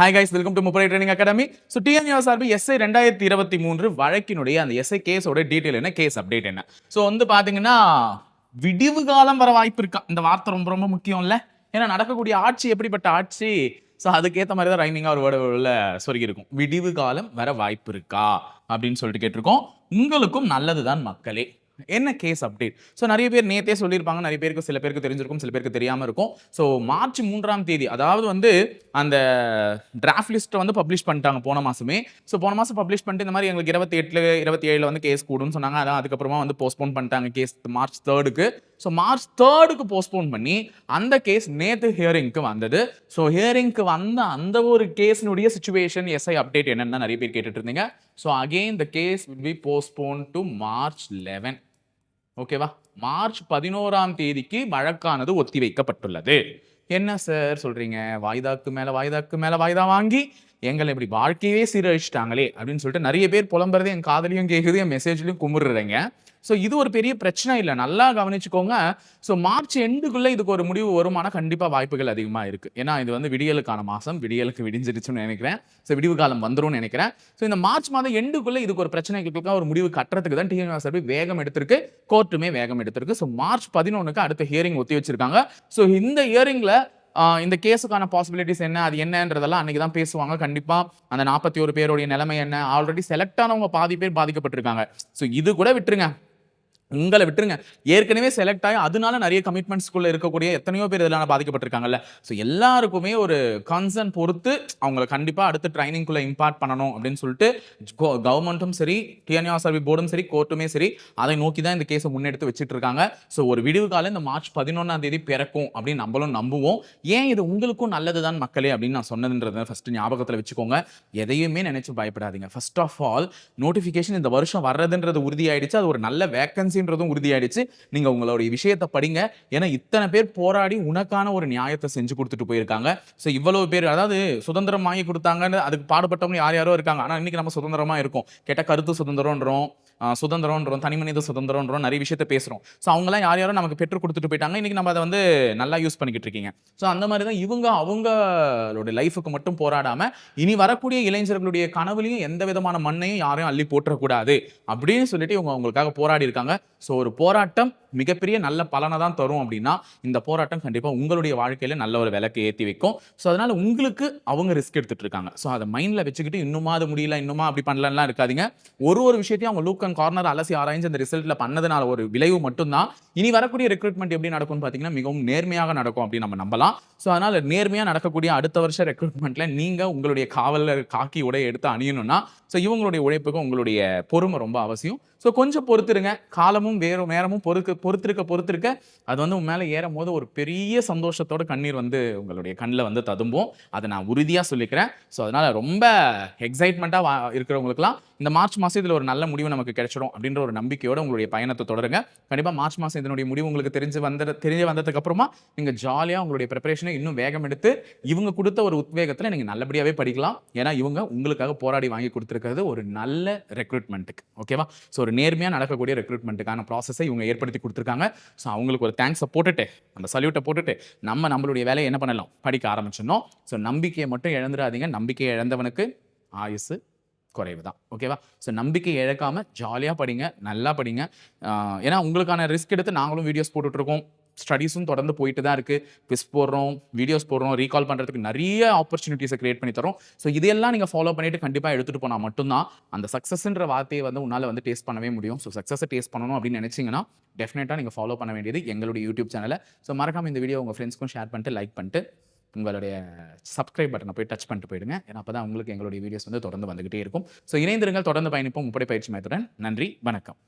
Hi guys welcome to முப்படை training academy so TNU சார்பு SI ரெண்டாயிரத்தி இருபத்தி மூன்று வழக்கினுடைய அந்த எஸ்ஐ கேஸோட டீட்டெயில் என்ன கேஸ் அப்டேட் என்ன. ஸோ வந்து பார்த்தீங்கன்னா விடிவு காலம் வர வாய்ப்பு இருக்கா? இந்த வார்த்தை ரொம்ப ரொம்ப முக்கியம் இல்லை ஏன்னா நடக்கக்கூடிய ஆட்சி எப்படிப்பட்ட ஆட்சி? ஸோ அதுக்கேற்ற மாதிரி தான் ரைமிங்காக ஒரு வேர்டு உள்ள இருக்கும் விடிவு காலம் வர வாய்ப்பு இருக்கா? அப்படின்னு சொல்லிட்டு கேட்டிருக்கோம். உங்களுக்கும் நல்லது தான் மக்களே. என்ன கேஸ் அப்டேட் ஸோ நிறைய பேர் நேத்தே சொல்லியிருப்பாங்க. நிறைய பேருக்கு சில பேருக்கு தெரிஞ்சிருக்கும் சில பேருக்கு தெரியாமல் இருக்கும். ஸோ மார்ச் மூன்றாம் தேதி அதாவது வந்து அந்த டிராஃப்ட் லிஸ்ட்டை வந்து பப்ளிஷ் பண்ணிட்டாங்க போன மாதமே ஸோ போன மாதம் பப்ளிஷ் பண்ணிட்டு இந்த மாதிரி எங்களுக்கு இருபத்தி எட்டில் இருபத்தி ஏழில் வந்து கேஸ் கூடும்னு சொன்னாங்க. அதான் அதுக்கப்புறமா வந்து போஸ்ட்போன் பண்ணிட்டாங்க கேஸ் மார்ச் தேர்டுக்கு ஸோ மார்ச் தேர்டுக்கு போஸ்ட்போன் பண்ணி அந்த கேஸ் நேற்று ஹியரிங்க்கு வந்தது. ஸோ ஹியரிங்க்கு வந்த அந்த ஒரு கேஸினுடைய சுச்சுவேஷன் எஸ்ஐ அப்டேட் என்னென்னு நிறைய பேர் கேட்டுட்டு இருந்தீங்க so again the case will be postpone to March eleven ஓகேவா மார்ச் பதினோராம் தேதிக்கு வழக்கானது ஒத்தி வைக்கப்பட்டுள்ளது என்ன சார் சொல்றீங்க? வாய்தாக்கு மேல வாய்தாக்கு மேல வாய்தா வாங்கி எங்களை இப்படி வாழ்க்கையே சீரழிச்சிட்டாங்களே அப்படின்னு சொல்லிட்டு நிறைய பேர் புலம்புறது என் காதலையும் கேட்குது என் மெசேஜ்லையும் கும்பிடுறீங்க ஸோ இது ஒரு பெரிய பிரச்சனை இல்லை. நல்லா கவனிச்சுக்கோங்க. ஸோ மார்ச் எண்டுக்குள்ளே இதுக்கு ஒரு முடிவு வருமானா கண்டிப்பாக வாய்ப்புகள் அதிகமாக இருக்குது ஏன்னா இது வந்து விடியலுக்கான மாதம் விடியலுக்கு விடிஞ்சிருச்சுன்னு நினைக்கிறேன். ஸோ விடிவு காலம் வந்துடும் நினைக்கிறேன். ஸோ இந்த மார்ச் மாதம் எண்டுக்குள்ளே இதுக்கு ஒரு பிரச்சனைகளுக்கு ஒரு முடிவு கட்டுறதுக்கு தான் டிஎன் சர்வி வேகம் எடுத்திருக்கு. கோர்ட்டுமே வேகம் எடுத்திருக்கு. ஸோ மார்ச் பதினொன்றுக்கு அடுத்த ஹியரிங் ஒத்தி வச்சிருக்காங்க. ஸோ இந்த ஹியரிங்கில் இந்த கேஸுக்கான பாசிபிலிட்டிஸ் என்ன அது என்னன்றதெல்லாம் அன்றைக்கி தான் பேசுவாங்க. கண்டிப்பாக அந்த நாற்பத்தி ஒரு பேருடைய நிலைமை என்ன? ஆல்ரெடி செலக்ட் ஆனவங்க பாதி பேர் பாதிக்கப்பட்டிருக்காங்க. ஸோ இது கூட விட்டுருங்க. உங்களை விட்டுருங்க. ஏற்கனவே செலக்ட் ஆகி அதனால நிறைய கமிட்மெண்ட்ஸ்குள்ளே இருக்கக்கூடிய எத்தனையோ பேர் இதெல்லாம் பாதிக்கப்பட்டிருக்காங்கல்ல. ஸோ எல்லாருக்குமே ஒரு கன்சர்ன் பொறுத்து அவங்கள கண்டிப்பாக அடுத்து ட்ரைனிங்குள்ளே இம்பார்ட் பண்ணணும் அப்படின்னு சொல்லிட்டு கவர்மெண்ட்டும் சரி டிஎன்ஆர்பி போர்டும் சரி கோர்ட்டுமே சரி அதை நோக்கி தான் இந்த கேஸை முன்னெடுத்து வச்சுட்டு இருக்காங்க ஸோ ஒரு விடிவு காலம் இந்த மார்ச் பதினொன்றாம் தேதி பிறக்கும் அப்படின்னு நம்மளும் நம்புவோம். ஏன் இது உங்களுக்கும் நல்லது தான் மக்களே அப்படின்னு நான் சொன்னதுன்றத ஃபர்ஸ்ட் ஞாபகத்தில் வச்சுக்கோங்க. எதையுமே நினச்சி பயப்படாதீங்க. ஃபர்ஸ்ட் ஆஃப் ஆல் நோட்டிஃபிகேஷன் இந்த வருஷம் வர்றதுன்றது உறுதியாயிடுச்சு. அது ஒரு நல்ல வேக்கன்சி வேகன்சின்றதும் உறுதியாயிடுச்சு. நீங்க உங்களுடைய விஷயத்தை படிங்க. ஏன்னா இத்தனை பேர் போராடி உனக்கான ஒரு நியாயத்தை செஞ்சு கொடுத்துட்டு போயிருக்காங்க. ஸோ இவ்வளவு பேர் அதாவது சுதந்திரம் வாங்கி கொடுத்தாங்கன்னு அதுக்கு பாடுபட்டவங்க யார் யாரோ இருக்காங்க. ஆனால் இன்னைக்கு நம்ம சுதந்திரமா இருக்கோம். கேட்ட கருத்து சுதந்திரம்ன்றோம் சுதந்திரம்ன்றோம் தனி மனித சுதந்திரம்ன்றோம் நிறைய விஷயத்த பேசுகிறோம் ஸோ அவங்களாம் யார் யாரும் நமக்கு பெற்று கொடுத்துட்டு போயிட்டாங்க. இன்றைக்கி நம்ம அதை வந்து நல்லா யூஸ் பண்ணிக்கிட்டு இருக்கீங்க. ஸோ அந்த மாதிரி தான் இவங்க அவங்களோட லைஃபுக்கு மட்டும் போராடாமல் இனி வரக்கூடிய இளைஞர்களுடைய கனவுலையும் எந்த விதமான மண்ணையும் யாரையும் அள்ளி போட்டுறக்கூடாது அப்படின்னு சொல்லிட்டு இவங்க அவங்களுக்காக போராடி இருக்காங்க. ஸோ ஒரு போராட்டம் மிகப்பெரிய நல்ல பலனை தான் தரும் அப்படின்னா இந்த போராட்டம் கண்டிப்பாக உங்களுடைய வாழ்க்கையில் நல்ல ஒரு விளக்கு ஏற்றி வைக்கும். ஸோ அதனால் உங்களுக்கு அவங்க ரிஸ்க் எடுத்துகிட்டு இருக்காங்க. ஸோ அதை மைண்டில் வச்சுக்கிட்டு இன்னுமா அது முடியல இன்னுமா அப்படி பண்ணலன்னா இருக்காதிங்க. ஒரு ஒரு விஷயத்தையும் அவங்க லூக் அண்ட் கார்னர் அலசி ஆராய்ஞ்சு அந்த ரிசல்ட்டில் பண்ணதுனால ஒரு விளைவு மட்டும்தான். இனி வரக்கூடிய ரெக்ரூட்மெண்ட் எப்படி நடக்கும்னு பார்த்தீங்கன்னா மிகவும் நேர்மையாக நடக்கும் அப்படின்னு நம்ம நம்பலாம். ஸோ அதனால் நேர்மையாக நடக்கக்கூடிய அடுத்த வருஷம் ரெக்ரூட்மெண்ட்டில் நீங்கள் உங்களுடைய காவலர் காக்கி உடைய எடுத்து அணியணும்னா ஸோ இவங்களுடைய உழைப்புக்கு உங்களுடைய பொறுமை ரொம்ப அவசியம். ஸோ கொஞ்சம் பொறுத்துருங்க. காலமும் வேறு நேரமும் பொறுக்க பொறுத்திருக்க பொறுத்திருக்க அது வந்து உன் மேலே ஏறும் போது ஒரு பெரிய சந்தோஷத்தோட கண்ணீர் வந்து உங்களுடைய கண்ணில் வந்து ததும்போம். அதை நான் உறுதியாக சொல்லிக்கிறேன். ஸோ அதனால் ரொம்ப எக்ஸைட்மெண்ட்டாக இருக்கிறவங்களுக்குலாம் இந்த மார்ச் மாதம் இதில் ஒரு நல்ல முடிவு நமக்கு கிடைச்சிடும் அப்படின்ற ஒரு நம்பிக்கையோடு உங்களுடைய பயணத்தை தொடருங்க. கண்டிப்பாக மார்ச் மாதம் இதனுடைய முடிவு உங்களுக்கு தெரிஞ்சு வந்த தெரிஞ்சு வந்ததுக்கப்புறமா நீங்கள் ஜாலியாக உங்களுடைய ப்ரிப்பரேஷனை இன்னும் வேகம் எடுத்து இவங்க கொடுத்த ஒரு உத்வேகத்தில் நீங்கள் நல்லபடியாகவே படிக்கலாம். ஏன்னா இவங்க உங்களுக்காக போராடி வாங்கி கொடுத்துருக்கிறது ஒரு நல்ல ரெக்ரூட்மெண்ட்டுக்கு ஓகேவா ஸோ ஒரு நேர்மையாக நடக்கக்கூடிய ரெக்ரூட்மெண்ட்டுக்கான ப்ராசஸை இவங்க ஏற்படுத்தி கொடுத்துருக்காங்க. ஸோ அவங்களுக்கு ஒரு தேங்க்ஸை போட்டுட்டு அந்த சல்யூட்டை போட்டுட்டு நம்ம நம்மளுடைய வேலையை என்ன பண்ணலாம்? படிக்க ஆரம்பிச்சிடணும். ஸோ நம்பிக்கையை மட்டும் இழந்துடாதீங்க. நம்பிக்கையை இழந்தவனுக்கு ஆயுசு குறைவு தான் ஓகேவா ஸோ நம்பிக்கை இழக்காமல் ஜாலியாக படிங்க நல்லா படிங்க. ஏன்னா உங்களுக்கான ரிஸ்க் எடுத்து நாங்களும் வீடியோஸ் போட்டுட்ருக்கோம். ஸ்டடீஸும் தொடர்ந்து போயிட்டு தான் இருக்குது பிஸ் போடுறோம் வீடியோஸ் போடுறோம் ரீகால் பண்ணுறதுக்கு நிறைய ஆப்பர்ச்சுனிட்டிஸை கிரியேட் பண்ணி தரோம் ஸோ இதெல்லாம் நீங்கள் ஃபாலோ பண்ணிட்டு கண்டிப்பாக எடுத்துகிட்டு போனால் மட்டும்தான் அந்த சக்ஸஸ்ன்ற வார்த்தையை வந்து உன்னால் வந்து டேஸ்ட் பண்ணவே முடியும். ஸோ சக்ஸஸை டேஸ்ட் பண்ணணும் அப்படின்னு நினச்சிங்கன்னா டெஃபினட்டாக நீங்கள் ஃபாலோ பண்ண வேண்டியது எங்களுடைய யூடியூப் சேனலை ஸோ மறக்காமல் இந்த வீடியோ உங்கள் ஃப்ரெண்ட்ஸ்க்கும் ஷேர் பண்ணிட்டு லைக் பண்ணிட்டு உங்களுடைய சப்ஸ்கிரைப் பட்டனை போய் டச் பண்ணிட்டு போயிடுங்க. ஏன்னா அப்போ தான் உங்களுக்கு எங்களுடைய வீடியோஸ் வந்து தொடர்ந்து வந்துகிட்டே இருக்கும். ஸோ இணைந்திருங்கள். தொடர்ந்து பயணிப்போம். முப்படை பயிற்சி மையத்துடன் நன்றி. வணக்கம்.